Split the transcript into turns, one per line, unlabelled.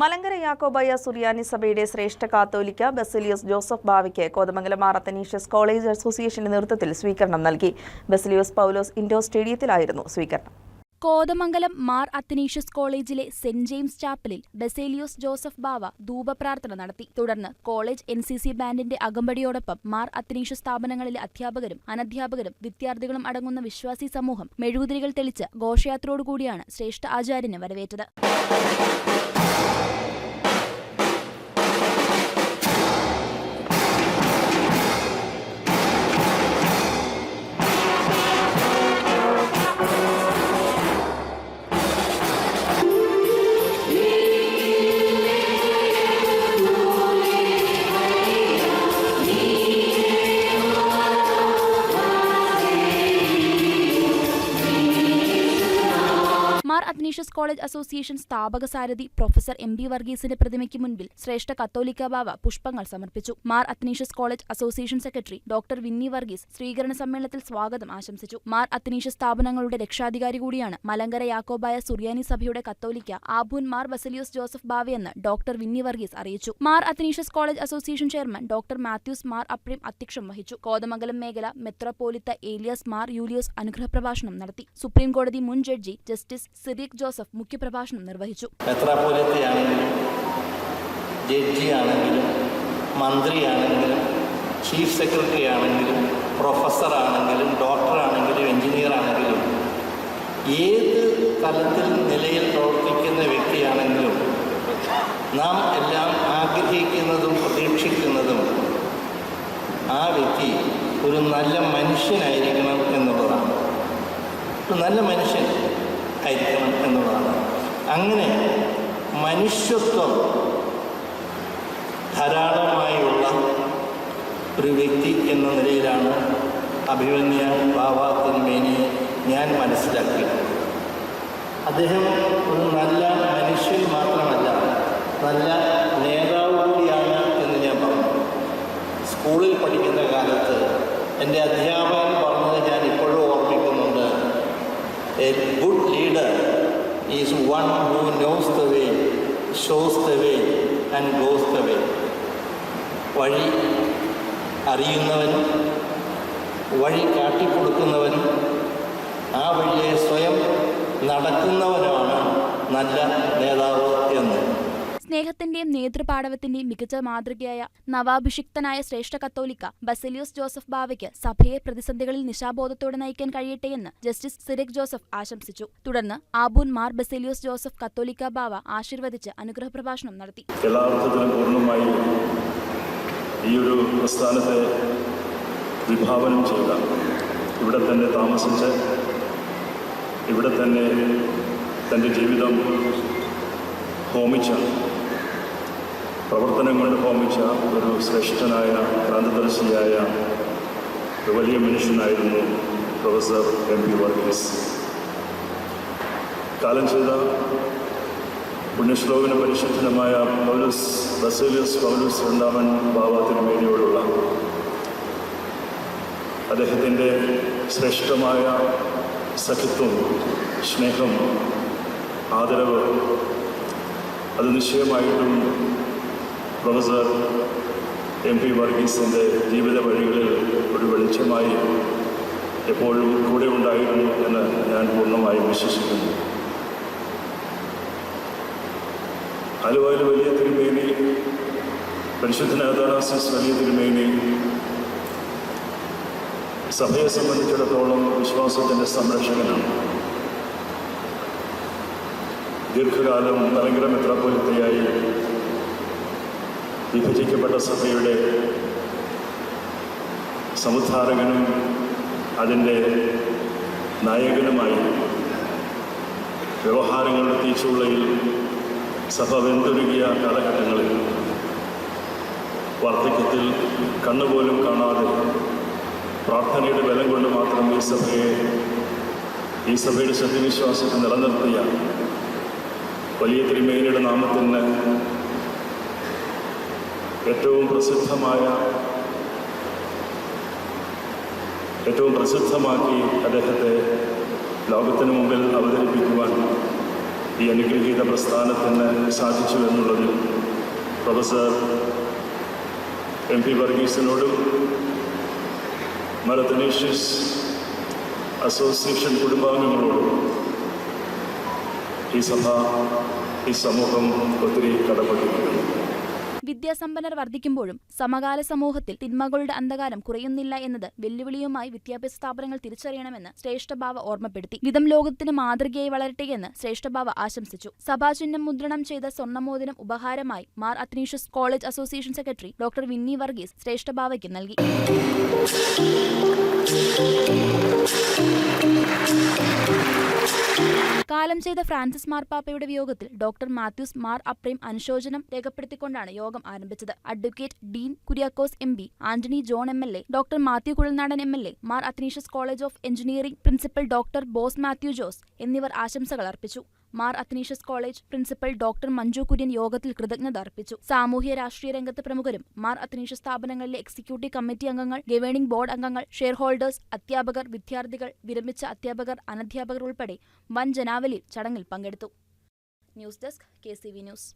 മലങ്കര യാക്കോബായ സുറിയാനി സഭയുടെ ശ്രേഷ്ഠ കാത്തോലിക്ക ബസിലിയോസ് ജോസഫ് ബാവയ്ക്ക് കോതമംഗലം മാർ അത്തനീഷ്യസ് കോളേജ് അസോസിയേഷന്റെ നേതൃത്വത്തിൽ സ്വീകരണം നൽകി. ബസിലിയോസ് പൗലോസ് ഇൻഡോർ സ്റ്റേഡിയത്തിലായിരുന്നു സ്വീകരണം.
കോതമംഗലം മാർ അത്തനീഷ്യസ് കോളേജിലെ സെന്റ് ജെയിംസ് ചാപ്പലിൽ ബസേലിയോസ് ജോസഫ് ബാവ ധൂപപ്രാർത്ഥന നടത്തി. തുടർന്ന് കോളേജ് എൻ സി സി ബാൻഡിന്റെ അകമ്പടിയോടൊപ്പം മാർ അത്തനീഷ്യസ് സ്ഥാപനങ്ങളിലെ അധ്യാപകരും അനധ്യാപകരും വിദ്യാർത്ഥികളും അടങ്ങുന്ന വിശ്വാസി സമൂഹം മെഴുകുതിരികൾ തെളിച്ച് ഘോഷയാത്രയോടുകൂടിയാണ് ശ്രേഷ്ഠ ആചാര്യനെ വരവേറ്റത്. മാർ കോളേജ് അസോസിയേഷൻ സ്ഥാപക സാരഥി പ്രൊഫസർ എം ബി വർഗീസിന്റെ പ്രതിമയ്ക്ക് മുൻപിൽ ശ്രേഷ്ഠ കത്തോലിക്ക ബാവ പുഷ്പങ്ങൾ സമർപ്പിച്ചു. Mar Athanasius college association secretary doctor Vinny Varghese സ്വീകരണ സമ്മേളനത്തിൽ സ്വാഗതം ആശംസിച്ചു. മാർ അത്നീഷ്യസ് സ്ഥാപനങ്ങളുടെ രക്ഷാധികാരി കൂടിയാണ് മലങ്കര യാക്കോബായ സുറിയാനി സഭയുടെ കത്തോലിക്ക ആബൂൻ മാർ ബസലിയോസ് ജോസഫ് ബാവയെന്ന് ഡോക്ടർ വിന്നി വർഗീസ് അറിയിച്ചു. Mar Athanasius college association chairman doctor Mathews Mar Aprem അധ്യക്ഷം വഹിച്ചു. കോതമംഗലം മേഖല മെത്രോപോലിത്ത ഏലിയാസ് മാർ യൂലിയോസ് അനുഗ്രഹപ്രഭാഷണം നടത്തി. സുപ്രീംകോടതി മുൻ ജഡ്ജി ജസ്റ്റിസ് സിറിയക് ജോസഫ് മുഖ്യപ്രഭാഷണം നിർവഹിച്ചു.
മെത്രാപോലിത്തയാണെങ്കിലും ജഡ്ജി ആണെങ്കിലും മന്ത്രിയാണെങ്കിലും ചീഫ് സെക്രട്ടറി ആണെങ്കിലും പ്രൊഫസർ ആണെങ്കിലും ഡോക്ടർ ആണെങ്കിലും എഞ്ചിനീയർ ആണെങ്കിലും ഏത് തലത്തിൽ നിലയിൽ പ്രവർത്തിക്കുന്ന വ്യക്തിയാണെങ്കിലും നാം എല്ലാം ആഗ്രഹിക്കുന്നതും പ്രതീക്ഷിക്കുന്നതും ആ വ്യക്തി ഒരു നല്ല മനുഷ്യനായിരിക്കണം എന്നുള്ളതാണ്. ഒരു നല്ല മനുഷ്യൻ ആയിരിക്കണം എന്നുള്ളതാണ്. അങ്ങനെ മനുഷ്യത്വം ധാരാളമായുള്ള ഒരു വ്യക്തി എന്ന നിലയിലാണ് അഭിമന്യ ബാബാത്തിന്മേനെ ഞാൻ മനസ്സിലാക്കിയത്. അദ്ദേഹം ഒരു നല്ല മനുഷ്യൻ മാത്രമല്ല നല്ല നേതാവ് കൂടിയാണ് എന്ന് ഞാൻ പറഞ്ഞു. സ്കൂളിൽ പഠിക്കുന്ന കാലത്ത് എന്റെ അധ്യാപകൻ പറഞ്ഞത് ഞാൻ ഇപ്പോഴും ഓർമ്മിക്കുന്നുണ്ട്. Is one who knows the way, shows the way, and goes the way. വഴി അറിയുന്നവൻ വഴി കാട്ടിക്കൊടുക്കുന്നവൻ ആ വഴിയെ സ്വയം നടക്കുന്നവനാണ് നല്ല നേതാവ് എന്ന്
സ്നേഹത്തിന്റെയും നേതൃപാടവത്തിന്റെയും മികച്ച മാതൃകയായ നവാഭിഷിക്തനായ ശ്രേഷ്ഠ കത്തോലിക്ക ബസലിയോസ് ജോസഫ് ബാവയ്ക്ക് സഭയെ പ്രതിസന്ധികളിൽ നിശാബോധത്തോടെ നയിക്കാൻ കഴിയട്ടെയെന്ന് ജസ്റ്റിസ് സിറിക് ജോസഫ് ആശംസിച്ചു. തുടർന്ന് ആബൂൻ മാർ ബസലിയോസ് ജോസഫ് കത്തോലിക്ക ബാവ ആശീർവദിച്ച് അനുഗ്രഹപ്രഭാഷണം നടത്തി.
എല്ലാ പൂർണമായി ഈ ഒരു പ്രസ്ഥാനത്തെ വിഭാവനം ചെയ്ത ഇവിടെ തന്നെ താമസിച്ച് ഇവിടെ തന്നെ തന്റെ ജീവിതം ഹോമിച്ച പ്രവർത്തനം കൊണ്ട് ഹോമിച്ച ഒരു ശ്രേഷ്ഠനായ ക്രാന്തദർശിയായ ഒരു വലിയ മനുഷ്യനായിരുന്നു പ്രൊഫസർ എം പി വർഗീസ്. കാലം ചെയ്ത പുണ്യശ്ലോകന പരിശുദ്ധനമായ പൗലൂസ് ബസേലിയസ് പൗലൂസ് രണ്ടാമൻ ബാബ തിരുമേനിയോടുള്ള അദ്ദേഹത്തിന്റെ ശ്രേഷ്ഠമായ സഖിത്വം സ്നേഹം ആദരവ് അത് നിശ്ചയമായിട്ടും പ്രൊഫസർ എം പി വർഗീസിന്റെ ജീവിത വഴികളിൽ ഒരു വെളിച്ചമായി എപ്പോഴും കൂടെ ഉണ്ടായിരുന്നു എന്ന് ഞാൻ പൂർണമായും വിശ്വസിക്കുന്നു. ആലുവയിൽ വലിയ തിരുമേനി പരിശുദ്ധനാഥാനാസിസ് വലിയ തിരുമേനി സഭയെ സംബന്ധിച്ചിടത്തോളം വിശ്വാസത്തിന്റെ സംരക്ഷകനാണ്. ദീർഘകാലം തലങ്കര മെത്രാപ്പൊലിത്തയായി വിഭജിക്കപ്പെട്ട സഭയുടെ സമുദ്ധാരകനും അതിന്റെ നായകനുമായി വ്യവഹാരങ്ങളുടെ തീച്ചുള്ളയിൽ സഭ വെന്തൊരുകിയ കാലഘട്ടങ്ങളിൽ വാർദ്ധക്യത്തിൽ കണ്ണുപോലും കാണാതെ പ്രാർത്ഥനയുടെ ബലം കൊണ്ട് മാത്രം ഈ സഭയെ ഈ സഭയുടെ സത്യവിശ്വാസത്തെ നിലനിർത്തിയ വലിയ തിരുമേനിയുടെ നാമത്തിന് ഏറ്റവും പ്രസിദ്ധമായ ഏറ്റവും പ്രസിദ്ധമാക്കി അദ്ദേഹത്തെ ലോകത്തിന് മുമ്പിൽ അവതരിപ്പിക്കുവാൻ ഈ അനുഗ്രഹീത പ്രസ്ഥാനത്തിന് സാധിച്ചു എന്നുള്ളതിൽ പ്രൊഫസർ എം പി വർഗീസിനോടും മരത്തനേഷ്യസ് അസോസിയേഷൻ കുടുംബാംഗങ്ങളോടും ഈ സഭ ഈ സമൂഹം ഒത്തിരി കടപ്പെട്ടിരിക്കുന്നു.
വിദ്യാസമ്പന്നർ വർദ്ധിക്കുമ്പോഴും സമകാല സമൂഹത്തിൽ തിന്മകളുടെ അന്ധകാരം കുറയുന്നില്ല എന്നത് വെല്ലുവിളിയുമായി വിദ്യാഭ്യാസ സ്ഥാപനങ്ങൾ തിരിച്ചറിയണമെന്ന് ശ്രേഷ്ഠഭാവ ഓർമ്മപ്പെടുത്തി. വിധം ലോകത്തിന് മാതൃകയായി വളരട്ടെ എന്ന് ശ്രേഷ്ഠഭാവ ആശംസിച്ചു. സഭാചിഹ്നം മുദ്രണം ചെയ്ത സ്വർണമോതിരം ഉപഹാരമായി Mar Athanasius college association secretary doctor Vinny Varghese ശ്രേഷ്ഠഭാവയ്ക്ക് നൽകി. കാലം ചെയ്ത ഫ്രാൻസിസ് മാർപ്പാപ്പയുടെ വിയോഗത്തിൽ ഡോക്ടർ മാത്യൂസ് മാർ അപ്രേം അനുശോചനം രേഖപ്പെടുത്തിക്കൊണ്ടാണ് യോഗം ആരംഭിച്ചത്. Advocate Dean Kuriakose M P Antony John M L A doctor Mathew Kuzhalnadan M L A Mar Athanasius college of engineering principal doctor Bose Mathew Jose എന്നിവർ ആശംസകൾ അർപ്പിച്ചു. Mar Athanasius college principal doctor Manju Kurian യോഗത്തിൽ കൃതജ്ഞത അർപ്പിച്ചു സാമൂഹ്യ രാഷ്ട്രീയ രംഗത്ത് പ്രമുഖരും മാർ അത്നീഷ്യസ് സ്ഥാപനങ്ങളിലെ എക്സിക്യൂട്ടീവ് കമ്മിറ്റി അംഗങ്ങൾ ഗവേണിംഗ് ബോർഡ് അംഗങ്ങൾ ഷെയർ ഹോൾഡേഴ്സ് അധ്യാപകർ വിദ്യാർത്ഥികൾ വിരമിച്ച അധ്യാപകർ അനധ്യാപകർ ഉൾപ്പെടെ വൻ ജനാവലി ചടങ്ങിൽ പങ്കെടുത്തു. News desk K news.